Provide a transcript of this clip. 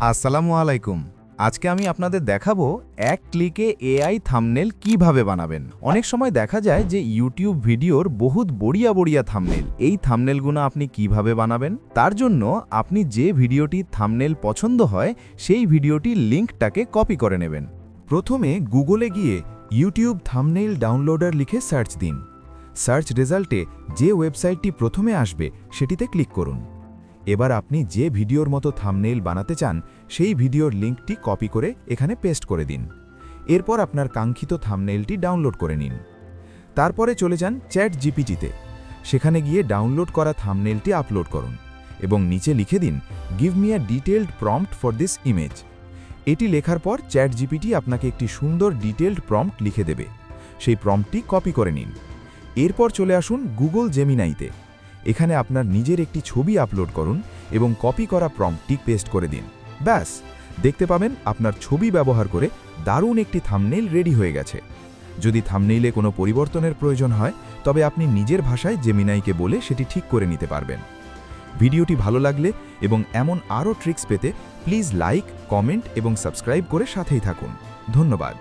আসসালামু আলাইকুম। আজকে আমি আপনাদের দেখাবো এক ক্লিকে এআই থামনেল কীভাবে বানাবেন। অনেক সময় দেখা যায় যে ইউটিউব ভিডিওর বহুত বড়িয়া বড়িয়া থামনেল। এই থামনেলগুলো আপনি কীভাবে বানাবেন? তার জন্য আপনি যে ভিডিওটি থামনেল পছন্দ হয়, সেই ভিডিওটির লিঙ্কটাকে কপি করে নেবেন। প্রথমে গুগলে গিয়ে ইউটিউব থামনেল ডাউনলোডার লিখে সার্চ দিন। সার্চ রেজাল্টে যে ওয়েবসাইটটি প্রথমে আসবে, সেটিতে ক্লিক করুন। এবার আপনি যে ভিডিওর মতো থামনেইল বানাতে চান, সেই ভিডিওর লিঙ্কটি কপি করে এখানে পেস্ট করে দিন। এরপর আপনার কাঙ্ক্ষিত থামনেইলটি ডাউনলোড করে নিন। তারপরে চলে যান চ্যাট জিপিটিতে সেখানে গিয়ে ডাউনলোড করা থামনেইলটি আপলোড করুন এবং নিচে লিখে দিন give me a detailed prompt for this image এটি লেখার পর চ্যাট জিপিটি আপনাকে একটি সুন্দর ডিটেলড প্রম্পট লিখে দেবে। সেই প্রম্পটটি কপি করে নিন। এরপর চলে আসুন গুগল জেমিনাইতে এখানে আপনার নিজের একটি ছবি আপলোড করুন এবং কপি করা প্রম্পটটি পেস্ট করে দিন। ব্যাস, দেখতে পাবেন আপনার ছবি ব্যবহার করে দারুণ একটি থামনেইল রেডি হয়ে গেছে। যদি থামনেইলে কোনো পরিবর্তনের প্রয়োজন হয়, তবে আপনি নিজের ভাষায় জেমিনাইকে বলে সেটি ঠিক করে নিতে পারবেন। ভিডিওটি ভালো লাগলে এবং এমন আরও ট্রিক্স পেতে প্লিজ লাইক কমেন্ট এবং সাবস্ক্রাইব করে সাথেই থাকুন। ধন্যবাদ।